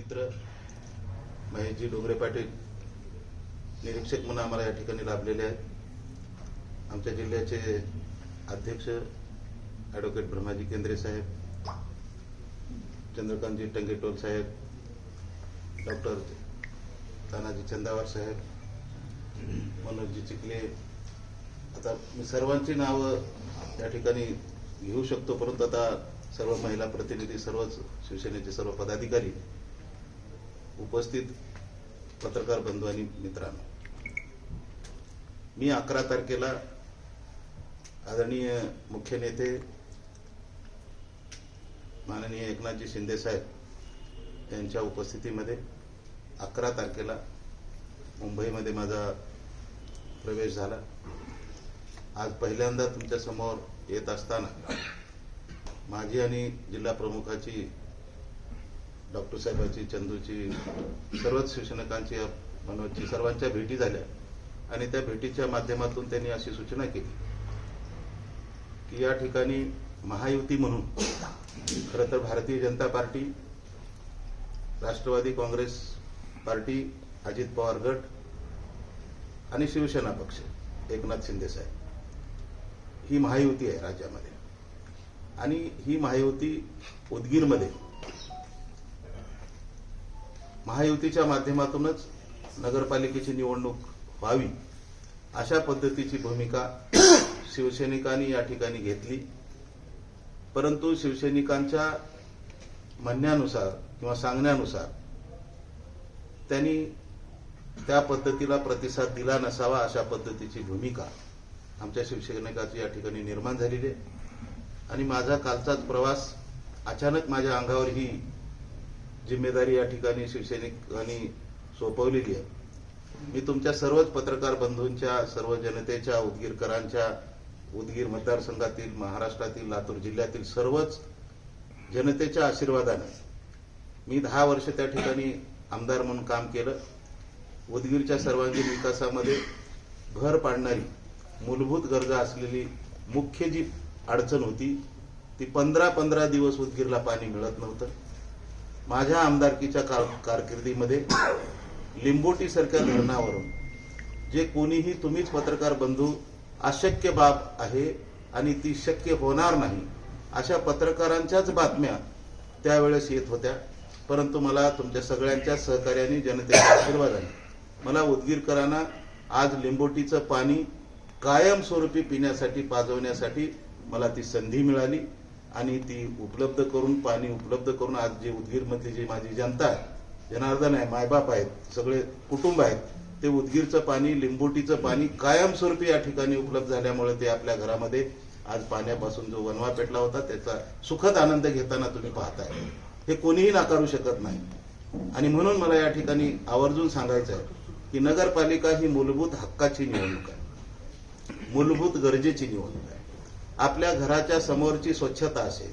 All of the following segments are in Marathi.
मित्र महेशजी डोंगरे पाटील निरीक्षक म्हणून आम्हाला या ठिकाणी लाभलेले आहेत. आमच्या जिल्ह्याचे अध्यक्ष ॲडव्होकेट ब्रह्माजी केंद्रे साहेब चंद्रकांतजी टंगेटोल साहेब डॉक्टर तानाजी चंदावर साहेब मनोजजी चिखले. आता मी सर्वांची नावं या ठिकाणी घेऊ शकतो परंतु आता सर्व महिला प्रतिनिधी सर्वच शिवसेनेचे सर्व पदाधिकारी उपस्थित पत्रकार बंधू आणि मित्रांनो मी अकरा तारखेला आदरणीय मुख्य नेते माननीय एकनाथजी शिंदे साहेब यांच्या उपस्थितीमध्ये अकरा तारखेला मुंबईमध्ये माझा प्रवेश झाला. आज पहिल्यांदा तुमच्यासमोर येत असताना माझी आणि जिल्हा प्रमुखाची डॉक्टर साहेबाची चंदूची सर्वच शिक्षणकांची मनोजची सर्वांच्या भेटी झाल्या. आणि त्या भेटीच्या माध्यमातून त्यांनी अशी सूचना केली की या ठिकाणी महायुती म्हणून खरं तर भारतीय जनता पार्टी राष्ट्रवादी काँग्रेस पार्टी अजित पवार गट आणि शिवसेना पक्ष एकनाथ शिंदे साहेब. ही महायुती आहे राज्यामध्ये. आणि ही महायुती उदगीरमध्ये महायुतीच्या माध्यमातूनच नगरपालिकेची निवडणूक व्हावी अशा पद्धतीची भूमिका शिवसैनिकांनी या ठिकाणी घेतली. परंतु शिवसैनिकांच्या म्हणण्यानुसार किंवा सांगण्यानुसार त्यांनी त्या पद्धतीला प्रतिसाद दिला नसावा अशा पद्धतीची भूमिका आमच्या शिवसैनिकाची या ठिकाणी निर्माण झालेली आहे. आणि माझा कालचाच प्रवास अचानक माझ्या अंगावर ही जिम्मेदारी या ठिकाणी शिवसैनिकांनी सोपवलेली आहे. मी तुमच्या सर्वच पत्रकार बंधूंच्या सर्व जनतेच्या उदगीरकरांच्या उदगीर मतदारसंघातील महाराष्ट्रातील लातूर जिल्ह्यातील सर्वच जनतेच्या आशीर्वादाने मी दहा वर्ष त्या ठिकाणी आमदार म्हणून काम केलं. उदगीरच्या सर्वांगीण विकासामध्ये भर पाडणारी मूलभूत गरजा असलेली मुख्य जी अडचण होती ती पंधरा पंधरा दिवस उदगीरला पाणी मिळत नव्हतं. माझ्या आमदारकीच्या कार कारकिर्दीमध्ये लिंबोटी सारख्या धरणावरून जे कोणीही तुम्हीच पत्रकार बंधू अशक्य बाब आहे आणि ती शक्य होणार नाही अशा पत्रकारांच्याच बातम्या त्यावेळेस येत होत्या. परंतु मला तुमच्या सगळ्यांच्या सहकार्याने जनतेच्या आशीर्वादाने मला उदगीरकरांना आज लिंबोटीचं पाणी कायमस्वरूपी पिण्यासाठी पाजवण्यासाठी मला ती संधी मिळाली. आणि ती उपलब्ध करून पाणी उपलब्ध करून आज जे उदगीरमधली जी माझी जनता आहे जनार्दन आहे मायबाप आहेत सगळे कुटुंब आहेत ते उदगीरचं पाणी लिंबोटीचं पाणी कायमस्वरूपी या ठिकाणी उपलब्ध झाल्यामुळे ते आपल्या घरामध्ये आज पाण्यापासून जो वनवा पेटला होता त्याचा सुखद आनंद घेताना तुम्ही पाहताय. हे कोणीही नाकारू शकत नाही. आणि म्हणून मला या ठिकाणी आवर्जून सांगायचं आहे की नगरपालिका ही मूलभूत हक्काची निवडणूक आहे. मूलभूत गरजेची निवडणूक आहे. आपल्या घराच्या समोरची स्वच्छता असेल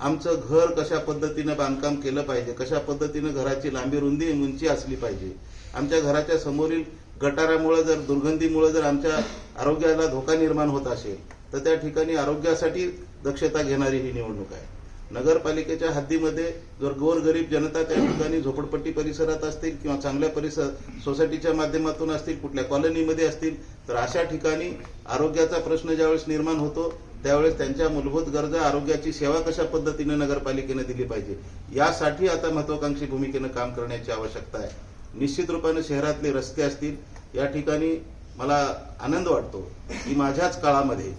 आमचं घर कशा पद्धतीनं बांधकाम केलं पाहिजे कशा पद्धतीनं घराची लांबी रुंदी उंची असली पाहिजे. आमच्या घराच्या समोरील गटारामुळे जर दुर्गंधीमुळे जर आमच्या आरोग्याला धोका निर्माण होत असेल तर त्या ठिकाणी आरोग्यासाठी दक्षता घेणारी ही निवडणूक आहे. नगरपालिकेच्या हद्दीमध्ये जर गोरगरीब जनता त्या ठिकाणी झोपडपट्टी परिसरात असतील किंवा चांगल्या परिसर सोसायटीच्या माध्यमातून असतील कुठल्या कॉलनीमध्ये असतील तर अशा ठिकाणी आरोग्याचा प्रश्न ज्यावेळेस निर्माण होतो त्यावेळेस त्यांच्या मूलभूत गरजा आरोग्याची सेवा कशा पद्धतीनं नगरपालिकेनं दिली पाहिजे यासाठी आता महत्वाकांक्षी भूमिकेनं काम करण्याची आवश्यकता आहे. निश्चित रूपाने शहरातले रस्ते असतील या ठिकाणी मला आनंद वाटतो की माझ्याच काळामध्ये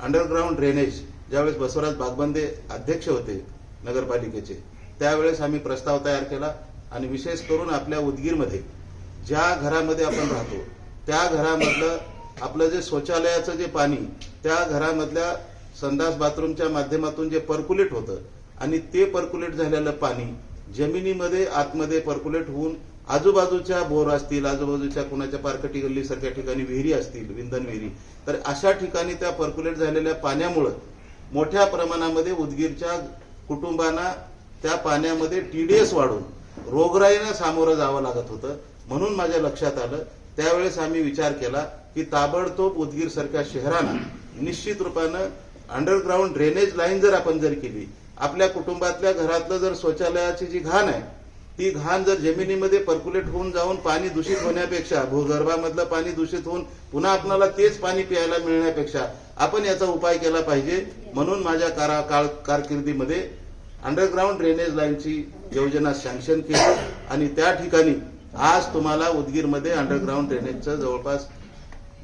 अंडरग्राऊंड ड्रेनेज ज्यावेळेस बसवराज बागबंदे अध्यक्ष होते नगरपालिकेचे त्यावेळेस आम्ही प्रस्ताव तयार केला आणि विशेष करून आपल्या उदगीरमध्ये ज्या घरामध्ये आपण राहतो त्या घरामधलं आपलं जे शौचालयाचं जे पाणी त्या घरामधल्या संडास बाथरूमच्या माध्यमातून जे पर्क्युलेट होतं आणि ते पर्क्युलेट झालेलं पाणी जमिनीमध्ये आतमध्ये पर्क्युलेट होऊन आजूबाजूच्या बोर असतील आजूबाजूच्या कुणाच्या पारकटी गल्लीसारख्या ठिकाणी विहिरी असतील विंधन विहिरी तर अशा ठिकाणी त्या पर्क्युलेट झालेल्या पाण्यामुळं मोठ्या प्रमाणामध्ये उदगीरच्या कुटुंबांना त्या पाण्यामध्ये टीडीएस वाढून रोगराईनं सामोरं जावं लागत होतं. म्हणून माझ्या लक्षात आलं त्यावेळेस आम्ही विचार केला की ताबडतोब उदगीर सारख्या शहरांना निश्चित रूपानं अंडरग्राऊंड ड्रेनेज लाईन जर आपण जर केली आपल्या कुटुंबातल्या घरातलं जर शौचालयाची जी घाण आहे ती घाण जर जमिनीमध्ये पर्क्युलेट होऊन जाऊन पाणी दूषित होण्यापेक्षा भूगर्भामधलं पाणी दूषित होऊन पुन्हा आपणाला तेच पाणी प्यायला मिळण्यापेक्षा आपण याचा उपाय केला पाहिजे. म्हणून माझ्या कारा काळ कारकिर्दीमध्ये अंडरग्राऊंड ड्रेनेज लाईनची योजना सँक्शन केली आणि त्या ठिकाणी आज तुम्हाला उदगीरमध्ये अंडरग्राऊंड ड्रेनेजचं जवळपास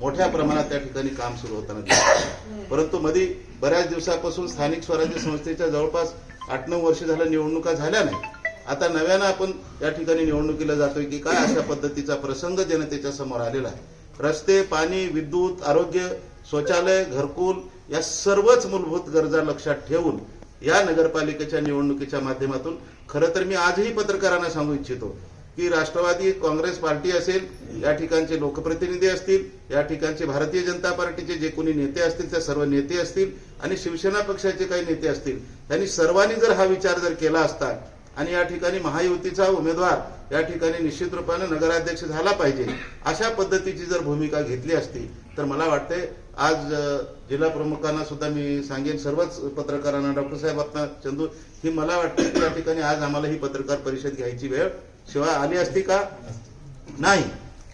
मोठ्या प्रमाणात त्या ठिकाणी काम सुरू होताना दिसतं. परंतु मध्ये बऱ्याच दिवसापासून स्थानिक स्वराज्य संस्थेच्या जवळपास आठ नऊ वर्ष झालं निवडणुका झाल्या नाही आता नव्यानं आपण या ठिकाणी निवडणुकीला जातोय की काय अशा पद्धतीचा प्रसंग जनतेच्या समोर आलेला आहे रस्ते पाणी विद्युत आरोग्य शौचालय घरकुल या सर्वच मूलभूत गरजा लक्षात ठेवून या नगरपालिकेच्या निवडणुकीच्या माध्यमातून खरं तर मी आजही पत्रकारांना सांगू इच्छितो की राष्ट्रवादी काँग्रेस पार्टी असेल या ठिकाणचे लोकप्रतिनिधी असतील या ठिकाणचे भारतीय जनता पार्टीचे जे कोणी नेते असतील त्या सर्व नेते असतील आणि शिवसेना पक्षाचे काही नेते असतील त्यांनी सर्वांनी जर हा विचार जर केला असता आणि या ठिकाणी महायुतीचा उमेदवार या ठिकाणी निश्चित रूपाने नगराध्यक्ष झाला पाहिजे अशा पद्धतीची जर भूमिका घेतली असती तर मला वाटते आज जिल्हा प्रमुखांना सुद्धा मी सांगेन सर्वच पत्रकारांना डॉक्टर साहेब आता चंदू ही मला वाटते की या ठिकाणी आज आम्हाला ही पत्रकार परिषद घ्यायची वेळ शिवाय आली असती का? नाही.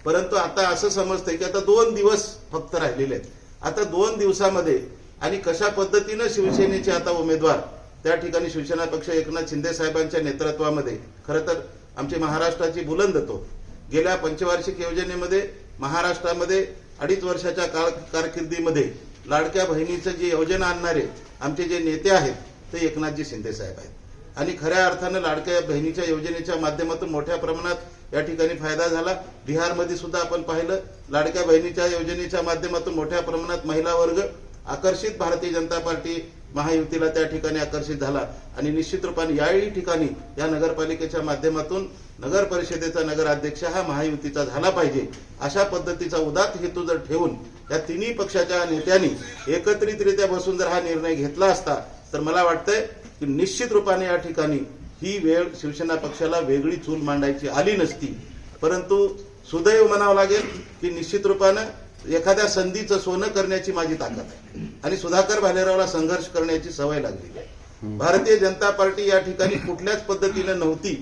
परंतु आता असं समजतंय की आता दोन दिवस फक्त राहिलेले आहेत. आता दोन दिवसामध्ये आणि कशा पद्धतीनं शिवसेनेचे आता उमेदवार त्या ठिकाणी शिवसेना पक्ष एकनाथ शिंदे साहेबांच्या नेतृत्वामध्ये खरं तर आमची महाराष्ट्राची बुलंदतो गेल्या पंचवार्षिक योजनेमध्ये महाराष्ट्रामध्ये अडीच वर्षाच्या काळ कारकिर्दीमध्ये लाडक्या बहिणीचं जी योजना आणणारे आमचे जे नेते आहेत ते एकनाथजी शिंदे साहेब आहेत. आणि खऱ्या अर्थानं लाडक्या बहिणीच्या योजनेच्या माध्यमातून मोठ्या प्रमाणात या ठिकाणी फायदा झाला. बिहारमध्ये सुद्धा आपण पाहिलं लाडक्या बहिणीच्या योजनेच्या माध्यमातून मोठ्या प्रमाणात महिला वर्ग आकर्षित भारतीय जनता पार्टी महायुतीला त्या ठिकाणी आकर्षित झाला. आणि निश्चित रूपाने याही ठिकाणी या नगरपालिकेच्या माध्यमातून नगर परिषदेचा नगराध्यक्ष हा महायुतीचा झाला पाहिजे. अशा पद्धतीचा उदात हेतू जर ठेवून या तिन्ही पक्षाच्या नेत्यांनी एकत्रितरित्या बसून जर हा निर्णय घेतला असता तर मला वाटतंय की निश्चित रूपाने या ठिकाणी ही वेळ शिवसेना पक्षाला वेगळी चूल मांडायची आली नसती. परंतु सुदैव म्हणावं लागेल की निश्चित रूपानं एखाद्या संधीचं सोनं करण्याची माझी ताकद आहे. आणि सुधाकर भालेरावला संघर्ष करण्याची सवय लागली आहे. भारतीय जनता पार्टी या ठिकाणी कुठल्याच पद्धतीनं नव्हती.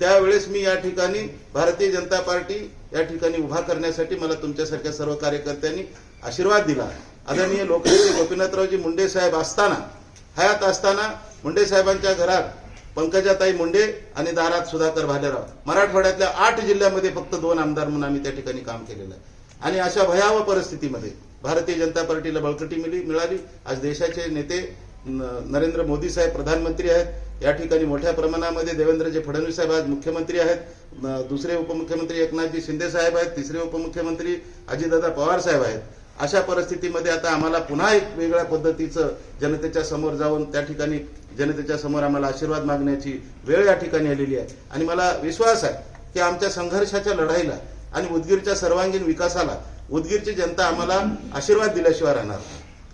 त्यावेळेस मी या ठिकाणी भारतीय जनता पार्टी या ठिकाणी उभा करण्यासाठी मला तुमच्यासारख्या सर्व कार्यकर्त्यांनी आशीर्वाद दिला. आदरणीय लोकनेते गोपीनाथरावजी मुंडे साहेब असताना हयात असताना मुंडे साहेबांच्या घरात पंकजाताई मुंडे आणि दारात सुधाकर भालेराव. मराठवाड्यातल्या आठ जिल्ह्यामध्ये फक्त दोन आमदार म्हणून आम्ही त्या ठिकाणी काम केलेलं आहे. आणि अशा भयावह परिस्थितीमध्ये भारतीय जनता पार्टीला बळकटी मिळी मिळाली. आज देशाचे नेते न- नरेंद्र मोदी साहेब प्रधानमंत्री आहेत. या ठिकाणी मोठ्या प्रमाणामध्ये देवेंद्रजी फडणवीस साहेब आज मुख्यमंत्री आहेत. दुसरे उपमुख्यमंत्री एकनाथजी शिंदे साहेब आहेत. तिसरे उपमुख्यमंत्री अजितदादा पवार साहेब आहेत. अशा परिस्थितीमध्ये आता आम्हाला पुन्हा एक वेगळ्या पद्धतीचं जनतेच्या समोर जाऊन त्या ठिकाणी जनतेच्या समोर आम्हाला आशीर्वाद मागण्याची वेळ या ठिकाणी आलेली आहे. आणि मला विश्वास आहे की आमच्या संघर्षाच्या लढाईला आणि उदगीरच्या सर्वांगीण विकासाला उदगीरची जनता आम्हाला आशीर्वाद दिल्याशिवाय राहणार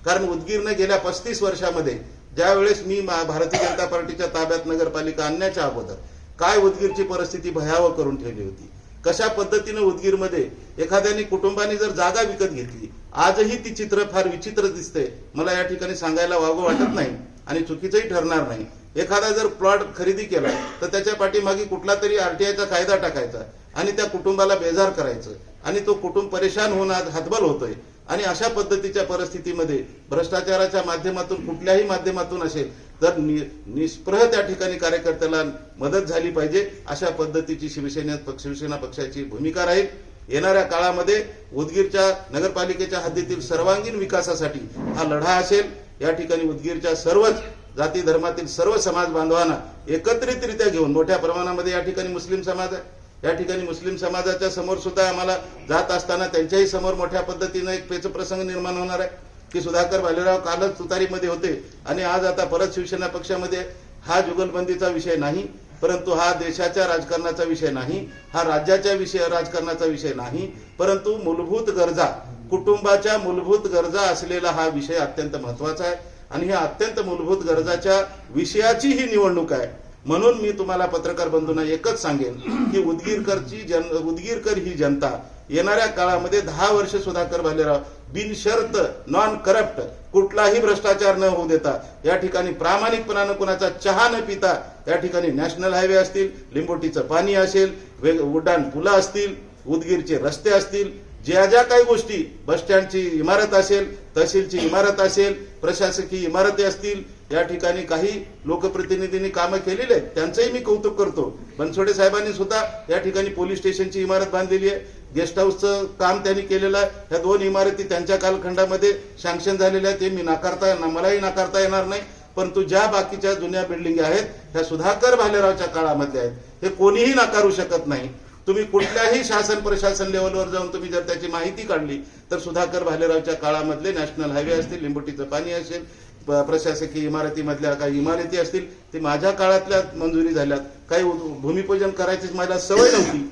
कारण उदगीरनं गेल्या पस्तीस वर्षामध्ये ज्यावेळेस मी भारतीय जनता पार्टीच्या ताब्यात नगरपालिका आणण्याच्या अगोदर काय उदगीरची परिस्थिती भयावह करून ठेवली होती? कशा पद्धतीनं उदगीरमध्ये एखाद्याने कुटुंबाने जर जागा विकत घेतली आजही ती चित्र फार विचित्र दिसते. मला या ठिकाणी सांगायला वागू वाटत नाही आणि चुकीचंही ठरणार नाही. एखादा जर प्लॉट खरेदी केला तर त्याच्या पाठीमागे कुठला तरी आरटीआयचा कायदा टाकायचा आणि त्या कुटुंबाला बेजार करायचं आणि तो कुटुंब परेशान होऊन आज हातबल होतोय. आणि अशा पद्धतीच्या परिस्थितीमध्ये भ्रष्टाचाराच्या माध्यमातून कुठल्याही माध्यमातून असेल तर निष्प्रह त्या ठिकाणी कार्यकर्त्याला मदत झाली पाहिजे अशा पद्धतीची शिवसेना पक्ष- शिवसेना पक्षाची भूमिका राहील. येणाऱ्या काळामध्ये उदगीरच्या नगरपालिकेच्या हद्दीतील सर्वांगीण विकासासाठी हा लढा असेल. या ठिकाणी उदगीरच्या सर्वच जाती धर्मातील सर्व समाज बांधवांना एकत्रितरित्या घेऊन मोठ्या प्रमाणामध्ये या ठिकाणी मुस्लिम समाज आहे. या ठिकाणी मुस्लिम समाजाच्या समोर सुद्धा आम्हाला जात असताना त्यांच्याही समोर मोठ्या पद्धतीनं एक पेच प्रसंग निर्माण होणार आहे की सुधाकर भालेराव कालच तुतारीमध्ये होते आणि आज आता परत शिवसेना पक्षामध्ये हा जुगलबंदीचा विषय नाही. परंतु हा देशाच्या राजकारणाचा विषय नाही हा राज्याच्या विषय राजकारणाचा विषय नाही परंतु मूलभूत गरजा कुटुंबाच्या मूलभूत गरजा असलेला हा विषय अत्यंत महत्त्वाचा आहे. आणि ह्या अत्यंत मूलभूत गरजाच्या विषयाची ही निवडणूक आहे. म्हणून मी तुम्हाला पत्रकार बंधूंना एकच सांगेन की उदगीरकरची जन उदगीरकर ही जनता येणाऱ्या काळामध्ये दहा वर्ष सुधाकर भालेराव बिनशर्त नॉन करप्ट कुठलाही भ्रष्टाचार न होऊ देता या ठिकाणी प्रामाणिकपणानं कुणाचा चहा न पिता या ठिकाणी नॅशनल हायवे असतील लिंबोटीचं पाणी असेल वेग उड्डाण पुलं असतील उदगीरचे रस्ते असतील ज्या ज्या काही गोष्टी बस स्टँडची इमारत असेल तहसीलची इमारत असेल प्रशासकीय इमारती असतील या ठिकाणी काही लोकप्रतिनिधींनी कामं केलेली आहेत त्यांचंही मी कौतुक करतो. बनसोडे साहेबांनी सुद्धा या ठिकाणी पोलीस स्टेशनची इमारत बांधलेली आहे. गेस्ट हाऊसचं काम त्यांनी केलेलं आहे. ह्या दोन इमारती त्यांच्या कालखंडामध्ये सँक्शन झालेल्या आहेत ते मी नाकारता मलाही नाकारता येणार नाही. परंतु ज्या बाकीच्या जुन्या बिल्डिंग आहेत ह्या सुधाकर भालेरावच्या काळामध्ये आहेत. हे कोणीही नाकारू शकत नाही. तुम्ही कुठल्याही शासन प्रशासन लेवलवर जाऊन तुम्ही जर त्याची माहिती काढली तर सुधाकर भालेरावच्या काळामधले नॅशनल हायवे असतील लिंबोटीचं पाणी असेल प्रशासकीय इमारतीमधल्या काही इमारती असतील ते माझ्या काळातल्या मंजुरी झाल्यात. काही भूमिपूजन करायची मला सवय नव्हती.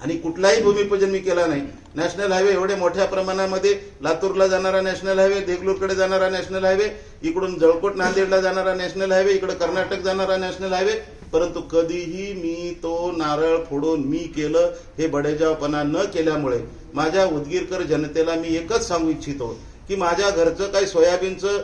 आणि कुठलाही भूमिपूजन मी केला नाही. नॅशनल हायवे एवढे मोठ्या प्रमाणामध्ये लातूरला जाणारा नॅशनल हायवे देगलूरकडे जाणारा नॅशनल हायवे इकडून जळकोट नांदेडला जाणारा नॅशनल हायवे इकडे कर्नाटक जाणारा नॅशनल हायवे परंतु कधीही मी तो नारळ फोडून मी केलं हे बडेजावपणा न केल्यामुळे माझ्या उदगीरकर जनतेला मी एकच सांगू इच्छितो की माझ्या घरचं काही सोयाबीनचं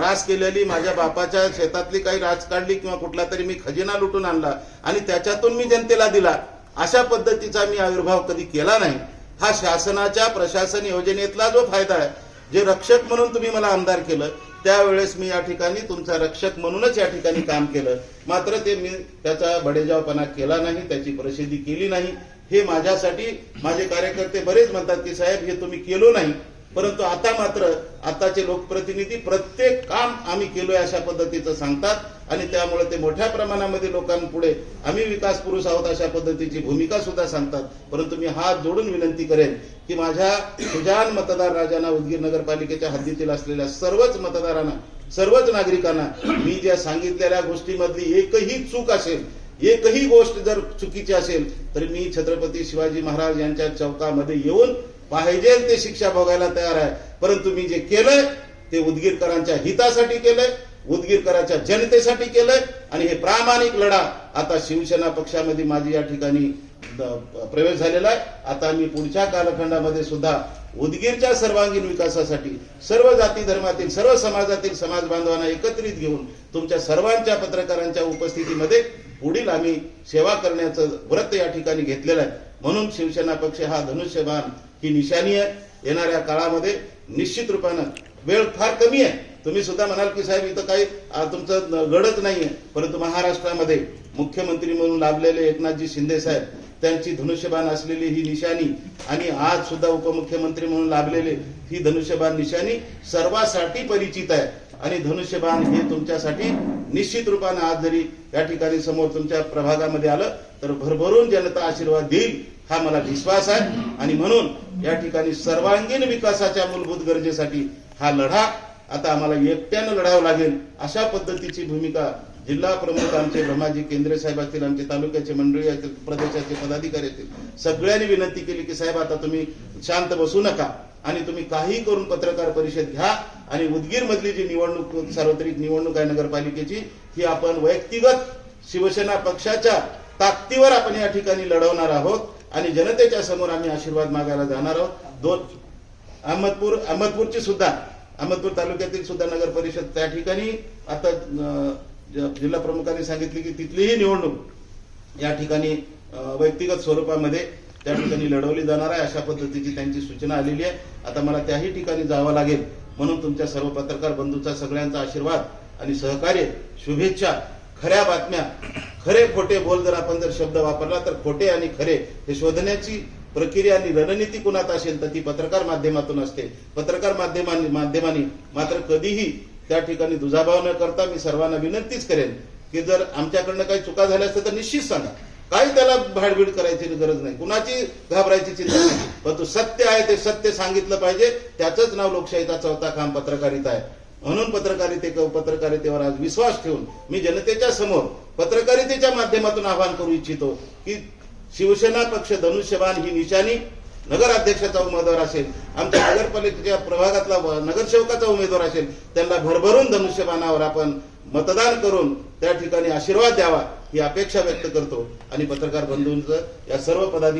रास केलेली माझ्या बापाच्या शेतातली काही रास काढली किंवा कुठला तरी मी खजिना लुटून आणला आणि त्याच्यातून मी जनतेला दिला अशा पद्धतीचा मी आविर्भाव कधी केला नाही. हा शासनाच्या प्रशासन योजनेतला जो फायदा आहे जे रक्षक म्हणून तुम्ही मला आमदार केलं त्यावेळेस मी या ठिकाणी तुमचा रक्षक म्हणूनच या ठिकाणी काम केलं. मात्र ते मी त्याचा बडेजावपणा केला नाही त्याची प्रसिद्धी केली नाही. हे माझ्यासाठी माझे कार्यकर्ते बरेच म्हणतात की साहेब हे तुम्ही केलो नाही. परंतु आता मात्र आताचे लोकप्रतिनिधी प्रत्येक काम आम्ही केलोय अशा पद्धतीचं सांगतात. आणि त्यामुळे ते मोठ्या प्रमाणामध्ये लोकांपुढे आम्ही विकास पुरुष आहोत अशा पद्धतीची भूमिका सुद्धा सांगतात. परंतु मी हात जोडून विनंती करेन की माझ्या सुजान मतदार राजांना उदगीर नगरपालिकेच्या हद्दीतील असलेल्या सर्वच मतदारांना सर्वच नागरिकांना मी ज्या सांगितलेल्या गोष्टीमधली एकही चूक असेल एकही गोष्ट जर चुकीची असेल तर मी छत्रपती शिवाजी महाराज यांच्या चौकामध्ये येऊन पाहिजे ते शिक्षा भोगायला तयार आहे. परंतु मी जे केलंय ते उदगीरकरांच्या हितासाठी केलंय. उदगीरकरांच्या जनतेसाठी केलंय. आणि हे प्रामाणिक लढा आता शिवसेना पक्षामध्ये माझी या ठिकाणी प्रवेश झालेला आहे. आता मी पुढच्या कालखंडामध्ये सुद्धा उदगीरच्या सर्वांगीण विकासासाठी सर्व जाती धर्मातील सर्व समाजातील समाज बांधवांना एकत्रित घेऊन तुमच्या सर्वांच्या पत्रकारांच्या उपस्थितीमध्ये पुढील आम्ही सेवा करण्याचं व्रत या ठिकाणी घेतलेलं आहे. म्हणून शिवसेना पक्ष हा धनुष्यबाण ही निशाणी आहे. येणाऱ्या काळामध्ये निश्चित रूपानं वेळ फार कमी आहे. तुम्ही सुद्धा म्हणाल की साहेब इथं काही तुमचं न- नाहीये. परंतु महाराष्ट्रामध्ये मुख्यमंत्री म्हणून लाभलेले एकनाथजी शिंदे साहेब त्यांची धनुष्यबाण असलेली ही निशाणी आणि आज सुद्धा उपमुख्यमंत्री म्हणून लाभलेले ही धनुष्यबाण निशाणी सर्वांसाठी परिचित आहे. आणि धनुष्यबाण हे तुमच्यासाठी निश्चित रूपाने आज जरी या ठिकाणी समोर तुमच्या प्रभागामध्ये आलं तर भरभरून जनता आशीर्वाद देईल हा मला विश्वास आहे. आणि म्हणून या ठिकाणी सर्वांगीण विकासाच्या मूलभूत गरजेसाठी हा लढा आता आम्हाला एकट्यानं लढावं लागेल अशा पद्धतीची भूमिका जिल्हा प्रमुख आमचे ब्रह्माजी केंद्रे साहेब असतील आमचे तालुक्याचे मंडळी असतील प्रदेशाचे पदाधिकारी असतील सगळ्यांनी विनंती केली की साहेब आता तुम्ही शांत बसू नका आणि तुम्ही काही करून पत्रकार परिषद घ्या आणि उदगीर मधली जी निवडणूक सार्वत्रिक निवडणूक आहे नगरपालिकेची ही आपण वैयक्तिगत शिवसेना पक्षाच्या ताकदीवर आपण या ठिकाणी लढवणार आहोत आणि जनतेच्या समोर आम्ही आशीर्वाद मागायला जाणार आहोत. दोन अहमदपूर अहमदपूरची सुद्धा अहमदपूर तालुक्यातील सुद्धा नगर परिषद त्या ठिकाणी आता जिल्हा प्रमुखांनी सांगितले की तिथलीही निवडणूक या ठिकाणी व्यक्तिगत स्वरूपामध्ये त्या ठिकाणी लढवली जाणार आहे अशा पद्धतीची त्यांची सूचना आलेली आहे. आता मला त्याही ठिकाणी जावं लागेल. म्हणून तुमच्या सर्व पत्रकार बंधूंचा सगळ्यांचा आशीर्वाद आणि सहकार्य शुभेच्छा खऱ्या बातम्या खरे खोटे बोल जर आपण जर शब्द वापरला तर खोटे आणि खरे हे शोधण्याची प्रक्रिया आणि रणनीती कुणात असेल तर ती पत्रकार माध्यमातून असते. पत्रकार माध्यमांनी माध्यमांनी मात्र कधीही त्या ठिकाणी दुजाभाव न करता मी सर्वांना विनंतीच करेन की जर आमच्याकडनं काही चुका झाल्या असतील तर निश्चित सांगा. काही त्याला भाडबीड करायची गरज नाही. कुणाची घाबरायची चिंता नाही. परंतु सत्य आहे ते सत्य सांगितलं पाहिजे. त्याचंच नाव लोकशाहीचा चौथा काम पत्रकारिता आहे. म्हणून पत्रकारिते पत्रकारितेवर आज विश्वास ठेवून मी जनतेच्या समोर पत्रकारितेच्या माध्यमातून आवाहन करू इच्छितो की शिवसेना पक्ष धनुष्यबाण ही निशाणी नगराध्यक्षाचा उमेदवार असेल आमच्या नगरपालिकेच्या प्रभागातला नगरसेवकाचा उमेदवार असेल त्यांना भरभरून धनुष्यबाणावर आपण मतदान करून त्या ठिकाणी आशीर्वाद द्यावा ही अपेक्षा व्यक्त करतो. आणि पत्रकार बंधूंचं या सर्व पदाधिकारी